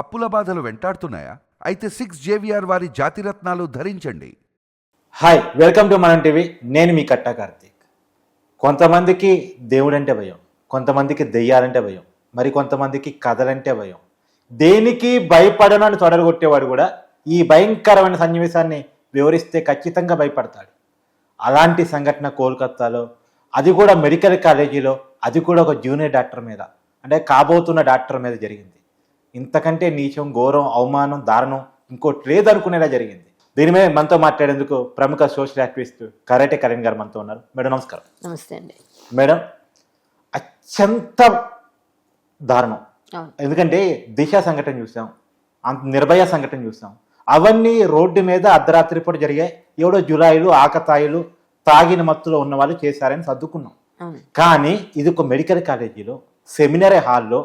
అప్పుల బాధలు వెంటాడుతున్నాయా? అయితే సిక్స్ జేవిఆర్ వారి జాతిరత్నాలు ధరించండి. Hi welcome to Manam TV నేను మీ కట్టా కార్తీక్. కొంతమందికి దేవుడంటే భయం కొంతమందికి దెయ్యాలంటే భయం మరి కొంతమందికి కథలంటే భయం. దేనికి భయపడనని అని తొడరగొట్టేవాడు కూడా ఈ భయంకరమైన సన్నివేశాన్ని వివరిస్తే ఖచ్చితంగా భయపడతాడు. అలాంటి సంఘటన కోల్కత్తాలో అది కూడా మెడికల్ కాలేజీలో అది కూడా ఒక జూనియర్ డాక్టర్ మీద అంటే కాబోతున్న డాక్టర్ మీద జరిగింది. ఇంతకంటే నీచం ఘోరం అవమానం దారుణం ఇంకోటి లేదనుకునేలా జరిగింది. దీని మీద మనతో మాట్లాడేందుకు ప్రముఖ సోషల్ యాక్టివిస్ట్ కరాటే కరణ్ గారు మనతో ఉన్నారు. మేడం నమస్కారం. నమస్తే అండి. మేడం అత్యంత దారుణం. ఎందుకంటే దిశ సంఘటన చూసాం అంత నిర్భయ సంఘటన చూసాం. అవన్నీ రోడ్డు మీద అర్ధరాత్రి పూట జరిగాయి. ఎవడో జులాయిలు ఆకతాయిలు తాగిన మత్తులో ఉన్న వాళ్ళు చేశారని సర్దుకున్నాం. కానీ ఇది ఒక మెడికల్ కాలేజీలో సెమినరీ హాల్లో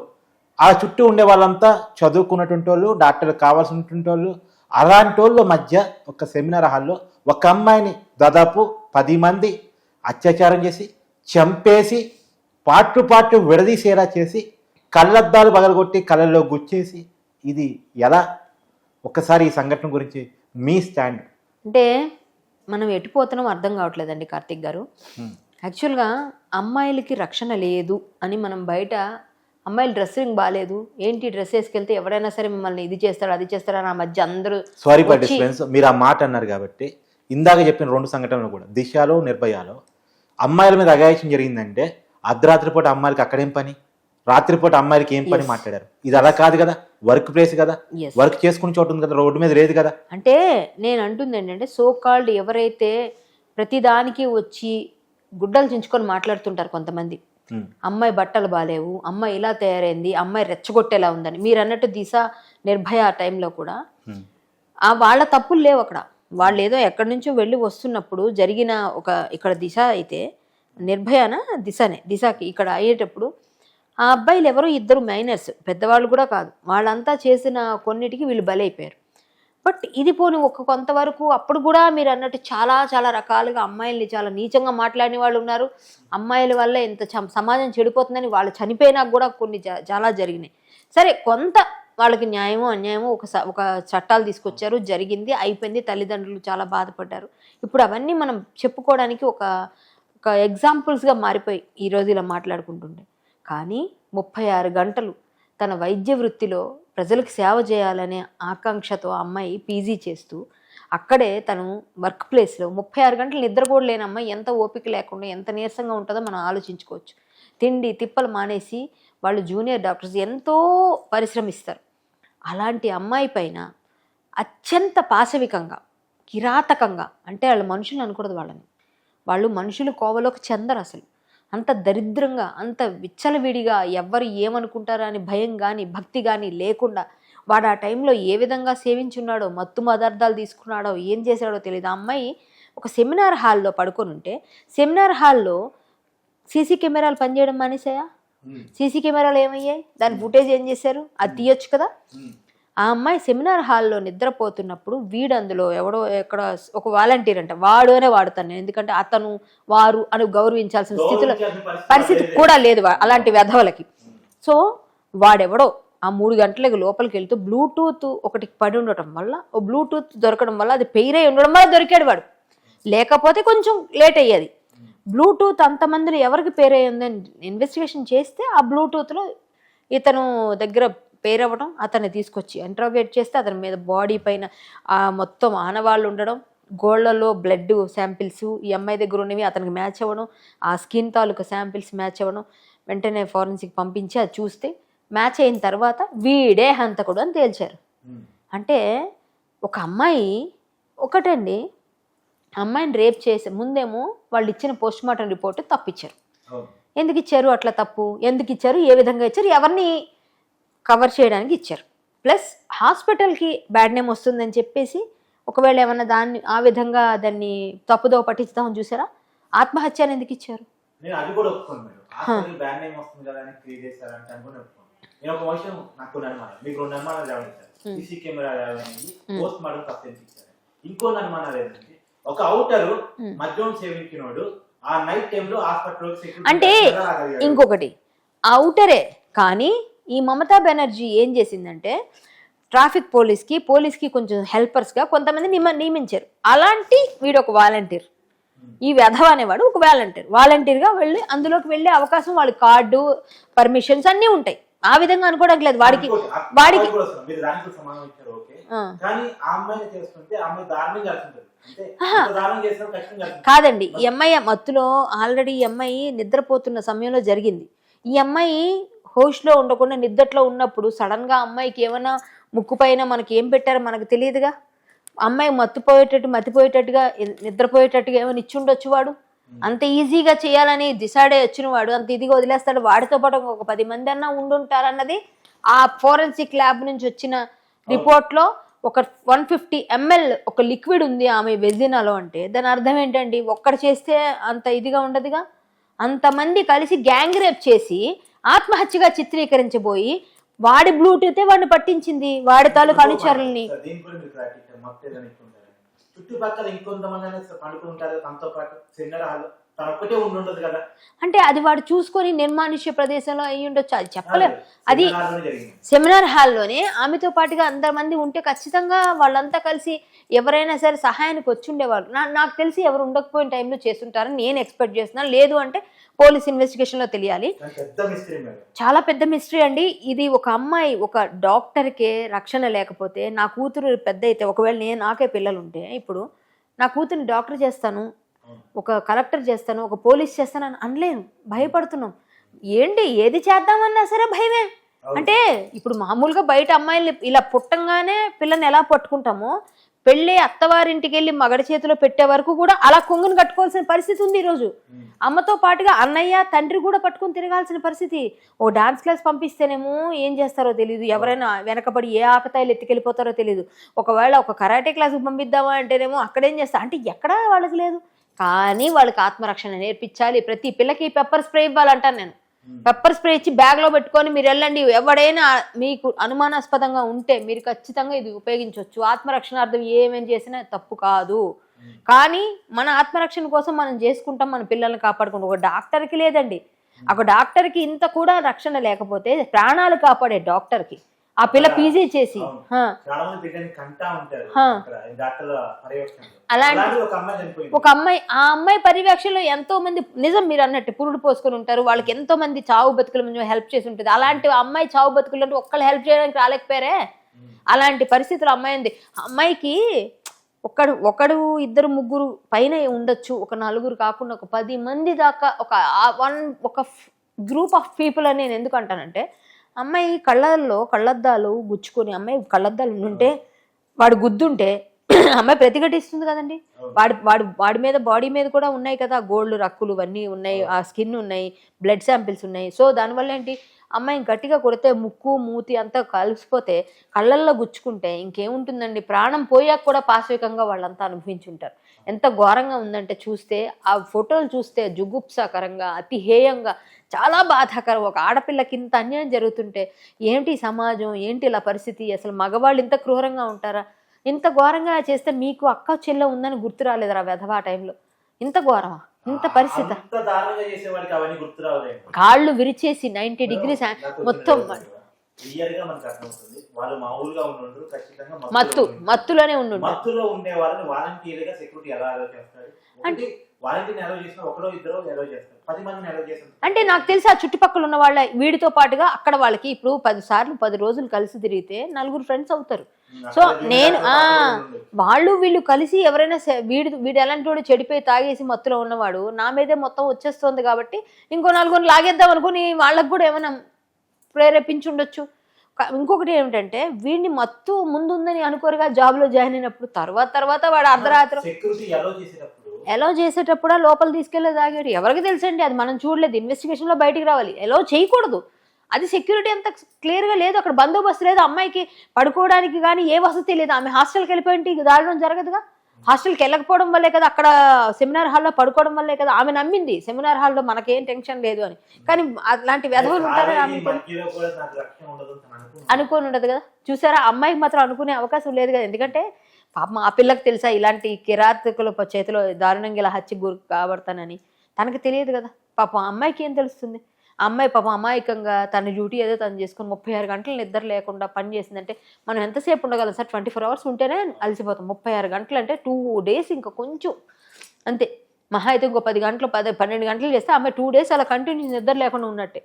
ఆ చుట్టూ ఉండే వాళ్ళంతా చదువుకున్నటువంటి వాళ్ళు డాక్టర్లు కావాల్సినటువంటి వాళ్ళు. అలాంటి వాళ్ళ మధ్య ఒక సెమినార్ హాల్లో ఒక అమ్మాయిని దాదాపు పది మంది అత్యాచారం చేసి చంపేసి పాటు పాటు విడదీసేలా చేసి కళ్ళద్దాలు పగలగొట్టి కళ్ళల్లో గుచ్చేసి ఇది ఎలా? ఒక్కసారి ఈ సంఘటన గురించి మీ స్టాండ్. అంటే మనం ఎటుపోతున్నాం అర్థం కావట్లేదండి కార్తిక్ గారు. యాక్చువల్గా అమ్మాయిలకి రక్షణ లేదు అని మనం బయట అమ్మాయిల డ్రెస్సింగ్ బాగాలేదు ఏంటి డ్రెస్ వేసుకెళ్తే ఎవరైనా సరే మిమ్మల్ని ఇది చేస్తాడు అది చేస్తాడు అని ఆ మధ్య అందరూ సారీ ఫర్ డిస్టర్బెన్స్ మీరు ఆ మాట అన్నారు కాబట్టి ఇందాక చెప్పిన రెండు సంఘటనలు కూడా దిశలో నిర్భయాలో. అమ్మాయిల మీద అగాయత్యం జరిగిందంటే అర్ధరాత్రి పూట అమ్మాయిలకి అక్కడేం పని? రాత్రిపూట అమ్మాయిలకి ఏం పని. మాట్లాడారు? ఇది అలా కాదు కదా? వర్క్ ప్లేస్ కదా? వర్క్ చేసుకుని చోటు ఉంది కదా? రోడ్డు మీద లేదు కదా? అంటే నేను అంటుంది ఏంటంటే సో కాల్డ్ ఎవరైతే ప్రతిదానికి వచ్చి గుడ్డలు చించుకొని మాట్లాడుతుంటారు కొంతమంది. అమ్మాయి బట్టలు బాగాలేవు అమ్మాయి ఇలా తయారైంది అమ్మాయి రెచ్చగొట్టేలా ఉందని. మీరు అన్నట్టు దిశ నిర్భయ ఆ టైంలో కూడా. ఆ వాళ్ళ తప్పులు లేవు అక్కడ. వాళ్ళు ఏదో ఎక్కడి నుంచో వెళ్ళి వస్తున్నప్పుడు జరిగిన ఒక ఇక్కడ దిశ అయితే నిర్భయన దిశనే దిశకి ఇక్కడ అయ్యేటప్పుడు ఆ అబ్బాయిలు ఎవరో ఇద్దరు మైనర్స్ పెద్దవాళ్ళు కూడా కాదు. వాళ్ళంతా చేసిన కొన్నిటికి వీళ్ళు బలైపోయారు. బట్ ఇది పోని ఒక కొంతవరకు అప్పుడు కూడా మీరు అన్నట్టు చాలా చాలా రకాలుగా అమ్మాయిల్ని చాలా నీచంగా మాట్లాడిన వాళ్ళు ఉన్నారు. అమ్మాయిల వల్ల ఇంత సమాజం చెడిపోతుందని వాళ్ళు చనిపోయినా కూడా కొన్ని చాలా జరిగినాయి. సరే కొంత వాళ్ళకి న్యాయమో అన్యాయమో ఒక స- ఒక చట్టాలు తీసుకొచ్చారు జరిగింది అయిపోయింది తల్లిదండ్రులు చాలా బాధపడ్డారు. ఇప్పుడు అవన్నీ మనం చెప్పుకోవడానికి ఒక ఒక ఎగ్జాంపుల్స్గా మారిపోయి ఈరోజు ఇలా మాట్లాడుకుంటుండే. కానీ ముప్పై ఆరు గంటలు తన వైద్య వృత్తిలో ప్రజలకు సేవ చేయాలనే ఆకాంక్షతో ఆ అమ్మాయి పీజీ చేస్తూ అక్కడే తను వర్క్ ప్లేస్లో ముప్పై ఆరు గంటలు నిద్ర కూడా లేని అమ్మాయి ఎంత ఓపిక లేకుండా ఎంత నీరసంగా ఉంటుందో మనం ఆలోచించుకోవచ్చు. తిండి తిప్పలు మానేసి వాళ్ళు జూనియర్ డాక్టర్స్ ఎంతో పరిశ్రమిస్తారు. అలాంటి అమ్మాయి పైన అత్యంత పాశవికంగా కిరాతకంగా అంటే వాళ్ళు మనుషులు అనకూడదు వాళ్ళని. వాళ్ళు మనుషులు కోవలోకి చెందరు అసలు. అంత దరిద్రంగా అంత విచ్చలవిడిగా ఎవ్వరు ఏమనుకుంటారా అని భయం కానీ భక్తి కానీ లేకుండా వాడు ఆ టైంలో ఏ విధంగా సేవించున్నాడో మత్తు పదార్థాలు తీసుకున్నాడో ఏం చేశాడో తెలియదు ఆ అమ్మాయి ఒక సెమినార్ హాల్లో పడుకొని ఉంటే సెమినార్ హాల్లో సీసీ కెమెరాలు పనిచేయడం మానేసాయా సీసీ కెమెరాలు ఏమయ్యాయి? దాని ఫుటేజ్ ఏం చేశారు? అది తీయొచ్చు కదా? ఆ అమ్మాయి సెమినార్ హాల్లో నిద్రపోతున్నప్పుడు వీడు అందులో ఎవడో ఎక్కడ ఒక వాలంటీర్ అంట. వాడు అనే వాడుతాను నేను. ఎందుకంటే అతను వారు అని గౌరవించాల్సిన స్థితిలో పరిస్థితి కూడా లేదు అలాంటి వెధవలకి సో వాడెవడో ఆ మూడు గంటలకు లోపలికి వెళ్తూ బ్లూటూత్ ఒకటి పడి ఉండటం వల్ల ఓ బ్లూటూత్ దొరకడం వల్ల అది పెయిరై ఉండడం వల్ల దొరికాడు వాడు. లేకపోతే కొంచెం లేట్ అయ్యేది. బ్లూటూత్ అంతమందిలో ఎవరికి పేరై ఉందని ఇన్వెస్టిగేషన్ చేస్తే ఆ బ్లూటూత్లో ఇతను దగ్గర పేరు అవ్వడం అతన్ని తీసుకొచ్చి ఇంట్రోగేట్ చేస్తే అతని మీద బాడీ పైన మొత్తం ఆనవాళ్ళు ఉండడం గోళ్ళలో బ్లడ్ శాంపిల్స్ ఈ అమ్మాయి దగ్గర ఉన్నవి అతనికి మ్యాచ్ అవ్వడం ఆ స్కిన్ తాలూకా శాంపిల్స్ మ్యాచ్ అవ్వడం వెంటనే ఫారెన్సిక్ పంపించి అది చూస్తే మ్యాచ్ అయిన తర్వాత వీడే హంతకుడు అని తేల్చారు. అంటే ఒక అమ్మాయి ఒకటండి అమ్మాయిని రేప్ చేసే ముందేమో వాళ్ళు ఇచ్చిన పోస్ట్ మార్టం రిపోర్ట్ తప్పిచ్చారు. అవును. ఎందుకు ఇచ్చారు అట్లా తప్పు? ఎందుకు ఇచ్చారు? ఏ విధంగా ఇచ్చారు? ఎవరిని కవర్ చేయడానికి ఇచ్చారు. ప్లస్ హాస్పిటల్కి బ్యాడ్ నేమ్ వస్తుందని చెప్పేసి ఒకవేళ ఏమన్నా దాన్ని ఆ విధంగా దాన్ని తప్పుదో పట్టించుదామని చూసారా? ఆత్మహత్య అని ఎందుకు ఇచ్చారు? నేను ఒక విషయం నాకు కొన్ని మీకు రెండు అనుమానాలు రావడం సీసీ కెమెరా పోస్ట్ మార్టం ఇంకో అనుమానాలు ఏంటంటే ఒక అవుటర్ మద్యం సేవించినోడు ఆ నైట్ టైంలో హాస్పిటల్ అంటే ఇంకొకటి అవుటరే కానీ ఈ మమతా బెనర్జీ ఏం చేసిందంటే ట్రాఫిక్ పోలీస్కి పోలీస్కి కొంచెం హెల్పర్స్గా కొంతమంది నియమ నియమించారు. అలాంటి వీడు ఒక వాలంటీర్. ఈ వెధవ అనేవాడు ఒక వాలంటీర్. వాలంటీర్గా వెళ్ళి అందులోకి వెళ్ళే అవకాశం వాళ్ళ కార్డు పర్మిషన్స్ అన్నీ ఉంటాయి. ఆ విధంగా అనుకోవడానికి లేదు. వాడికి వాడికి కాదండి. ఈ అమ్మాయి మత్తులో ఆల్రెడీ ఈ అమ్మాయి నిద్రపోతున్న సమయంలో జరిగింది. ఈ అమ్మాయి హోష్లో ఉండకుండా నిద్రలో ఉన్నప్పుడు సడన్గా అమ్మాయికి ఏమైనా ముక్కు పైన మనకి ఏం పెట్టారో మనకు తెలియదుగా? అమ్మాయి మత్తుపోయేటట్టు మతిపోయేటట్టుగా నిద్రపోయేటట్టుగా ఏమైనా ఇచ్చి ఉండొచ్చు వాడు? అంత ఈజీగా చేయాలని డిసైడే వచ్చిన వాడు అంత ఇదిగా వదిలేస్తాడు. వాడితో పాటు ఒక పది మంది అన్నా ఉండుంటారన్నది ఆ ఫోరెన్సిక్ ల్యాబ్ నుంచి వచ్చిన రిపోర్ట్లో ఒక వన్ ఫిఫ్టీ ఎంఎల్ ఒక లిక్విడ్ ఉంది ఆమె వెజినాలో అంటే. దాని అర్థం ఏంటండి? ఒక్కడు చేస్తే అంత ఇదిగా ఉండదుగా? అంతమంది కలిసి గ్యాంగ్ రేప్ చేసి ఆత్మహత్యగా చిత్రీకరించబోయి వాడి బ్లూటూతే వాడిని పట్టించింది వాడి తాలూకు అనుచరుల్ని. చుట్టుపక్కల ఇంకొంతమంది పడుకుంటారు. తనతో పాటు అంటే అది వాడు చూసుకొని నిర్మానుష్య ప్రదేశంలో అయ్యి ఉండొచ్చు. అది చెప్పలేం. అది సెమినార్ హాల్లోనే ఆమెతో పాటుగా అందరు మంది ఉంటే ఖచ్చితంగా వాళ్ళంతా కలిసి ఎవరైనా సరే సహాయానికి వచ్చి ఉండేవాళ్ళు. నాకు తెలిసి ఎవరు ఉండకపోయిన టైంలో చేస్తుంటారని నేను ఎక్స్పెక్ట్ చేస్తున్నాను. లేదు అంటే పోలీస్ తెలియాలి. పెద్ద మిస్త్రీ మేడం. చాలా పెద్ద మిస్టరీ అండి. ఇది ఒక అమ్మాయి ఒక డాక్టర్కే రక్షణ లేకపోతే నా కూతురు పెద్ద అయితే ఒకవేళ నేను నాకే పిల్లలు ఉంటే ఇప్పుడు నా కూతుర్ని డాక్టర్ చేస్తాను ఒక కలెక్టర్ చేస్తాను ఒక పోలీస్ చేస్తాను అని అనలేను భయపడుతున్నాం. ఏంటి ఏది చేద్దామన్నా సరే భయమే. అంటే ఇప్పుడు మామూలుగా బయట అమ్మాయిలు ఇలా పుట్టంగానే పిల్లని ఎలా పట్టుకుంటామో పెళ్ళి అత్తవారింటికి వెళ్ళి మగడ చేతిలో పెట్టే వరకు కూడా అలా కొంగును కట్టుకోవాల్సిన పరిస్థితి ఉంది ఈరోజు. అమ్మతో పాటుగా అన్నయ్య తండ్రి కూడా పట్టుకొని తిరగాల్సిన పరిస్థితి. ఓ డాన్స్ క్లాస్ పంపిస్తేనేమో ఏం చేస్తారో తెలియదు ఎవరైనా వెనకబడి ఏ ఆకతాయిలు ఎత్తుకెళ్ళిపోతారో తెలియదు ఒకవేళ ఒక కరాటే క్లాస్కి పంపిద్దామా అంటేనేమో అక్కడేం చేస్తా అంటే ఎక్కడా వాళ్ళకి లేదు. కానీ వాళ్ళకి ఆత్మరక్షణ నేర్పించాలి. ప్రతి పిల్లకి పెప్పర్ స్ప్రే ఇవ్వాలంటాను నేను. పెప్పర్ స్ప్రే ఇచ్చి బ్యాగ్లో పెట్టుకొని మీరు వెళ్ళండి. ఎవడైనా మీకు అనుమానాస్పదంగా ఉంటే మీరు ఖచ్చితంగా ఇది ఉపయోగించవచ్చు ఆత్మరక్షణార్థం ఏమేం చేసినా తప్పు కాదు. కానీ మన ఆత్మరక్షణ కోసం మనం చేసుకుంటాం మన పిల్లల్ని కాపాడుకుంటాం. ఒక డాక్టర్కి లేదండి. ఒక డాక్టర్కి ఇంత కూడా రక్షణ లేకపోతే ప్రాణాలు కాపాడే డాక్టర్కి ఆ పిల్ల పీజీ చేసి అలాంటి- ఒక అమ్మాయి ఆ అమ్మాయి పర్యవేక్షణలో ఎంతో మంది నిజం మీరు అన్నట్టు పురుడు పోసుకొని ఉంటారు వాళ్ళకి ఎంతో మంది చావు బతుకుల మీద హెల్ప్ చేసి ఉంటుంది. అలాంటి అమ్మాయి చావు బతుకులు అంటే ఒక్కళ్ళు హెల్ప్ చేయడానికి రాలేకపోయారే? అలాంటి పరిస్థితులు అమ్మాయి ఉంది. అమ్మాయికి ఒకడు ఒకడు ఇద్దరు ముగ్గురు పైన ఉండొచ్చు. ఒక నలుగురు కాకుండా ఒక పది మంది దాకా ఒక వన్ ఒక గ్రూప్ ఆఫ్ పీపుల్ అని నేను ఎందుకు అంటానంటే అమ్మాయి కళ్ళల్లో కళ్ళద్దాలు గుచ్చుకొని అమ్మాయి కళ్ళద్దాలు ఉంటే వాడు గుద్దుంటే అమ్మాయి ప్రతిఘటిస్తుంది కదండి. వాడి వాడి వాడి మీద బాడీ మీద కూడా ఉన్నాయి కదా గోల్డ్ రక్కులు ఇవన్నీ ఉన్నాయి ఆ స్కిన్ ఉన్నాయి బ్లడ్ శాంపిల్స్ ఉన్నాయి. సో దానివల్ల ఏంటి? అమ్మాయి గట్టిగా కొడితే ముక్కు మూతి అంతా కలిసిపోతే కళ్ళల్లో గుచ్చుకుంటే ఇంకేముంటుందండి? ప్రాణం పోయాక కూడా పాశవికంగా వాళ్ళంతా అనుభవించుంటారు. ఎంత ఘోరంగా ఉందంటే చూస్తే ఆ ఫోటోలు చూస్తే జుగుప్సాకరంగా అతి హేయంగా చాలా బాధాకరం. ఒక ఆడపిల్లకి ఇంత అన్యాయం జరుగుతుంటే ఏంటి సమాజం? ఏంటి ఇలా పరిస్థితి? అసలు మగవాళ్ళు ఇంత క్రూరంగా ఉంటారా? ఇంత ఘోరంగా చేస్తే మీకు అక్క చెల్లె ఉందని గుర్తు రాలేదురా వెధవా టైంలో. ఇంత ఘోరమా ఇంత పరిస్థితి? కాళ్ళు విరిచేసి నైంటీ డిగ్రీస్ మొత్తం మత్తు మత్తులోనే ఉండు మత్తులో ఉండే వాళ్ళని సెక్యూరిటీ ఎలా అంటే వాలంటీర్ అలౌ చేసిన ఒకడో ఇద్దరు అలౌ చేస్తారు. పది మందిని అలౌ చేస్తారు. అంటే నాకు తెలిసి ఆ చుట్టుపక్కల ఉన్న వాళ్ళ వీడితో పాటుగా అక్కడ వాళ్ళకి ఇప్పుడు పది సార్లు పది రోజులు కలిసి తిరిగితే నలుగురు ఫ్రెండ్స్ అవుతారు. సో నేను. వాళ్ళు వీళ్ళు కలిసి ఎవరైనా వీడు వీడు ఎలాంటి వాడు చెడిపోయి తాగేసి మత్తులో ఉన్నవాడు నా మీదే మొత్తం వచ్చేస్తుంది కాబట్టి ఇంకో నలుగురిని లాగేద్దాం అనుకుని వాళ్ళకు కూడా ఏమైనా ప్రేరేపించి ఉండొచ్చు క- ఇంకొకటి ఏమిటంటే వీడిని మత్తు ముందుందని అనుకోరుగా జాబ్లో జాయిన్ అయినప్పుడు తర్వాత తర్వాత వాడు అర్ధరాత్రి సెక్యూరిటీ అలౌ చేసేటప్పుడు ఎలా చేసేటప్పుడు లోపల తీసుకెళ్ళే తాగాడు? ఎవరికి తెలుసండి? అది మనం చూడలేదు. ఇన్వెస్టిగేషన్లో బయటికి రావాలి. ఎలా చేయకూడదు. అది సెక్యూరిటీ అంత క్లియర్గా లేదు. అక్కడ బందోబస్తు లేదు. అమ్మాయికి పడుకోవడానికి కానీ ఏ వసతి లేదు. ఆమె హాస్టల్కి వెళ్ళిపోయింటే దాడడం జరగదుగా? హాస్టల్కి వెళ్ళకపోవడం వల్లే కదా అక్కడ సెమినార్ హాల్లో పడుకోవడం వల్లే కదా ఆమె నమ్మింది. సెమినార్ హాల్లో మనకేం టెన్షన్ లేదు అని. కానీ అలాంటి వ్యధవులు ఉంటారని ఆమె అనుకోని ఉండదు కదా? చూసారా? అమ్మాయికి మాత్రం అనుకునే అవకాశం లేదు కదా? ఎందుకంటే పాపం ఆ పిల్లకి తెలుసా ఇలాంటి కిరాతకుల చేతిలో దారుణంగా ఇలా హత్య గురి కాబడతానని. తనకి తెలియదు కదా. పాపం అమ్మాయికి ఏం తెలుస్తుంది? అమ్మాయి పాపం అమాయకంగా తన డ్యూటీ ఏదో తను చేసుకుని ముప్పై ఆరు గంటలు నిద్ర లేకుండా పని చేసిందంటే మనం ఎంతసేపు ఉండగలం సార్? ట్వంటీ ఫోర్ అవర్స్ ఉంటేనే అలసిపోతాం. ముప్పై ఆరు గంటలు అంటే టూ డేస్ ఇంకా కొంచెం. అంతే. మహా అయితే ఇంకో పది గంటలు పది పన్నెండు గంటలు చేస్తే అమ్మాయి టూ డేస్ అలా కంటిన్యూ నిద్ర లేకుండా ఉన్నట్టే.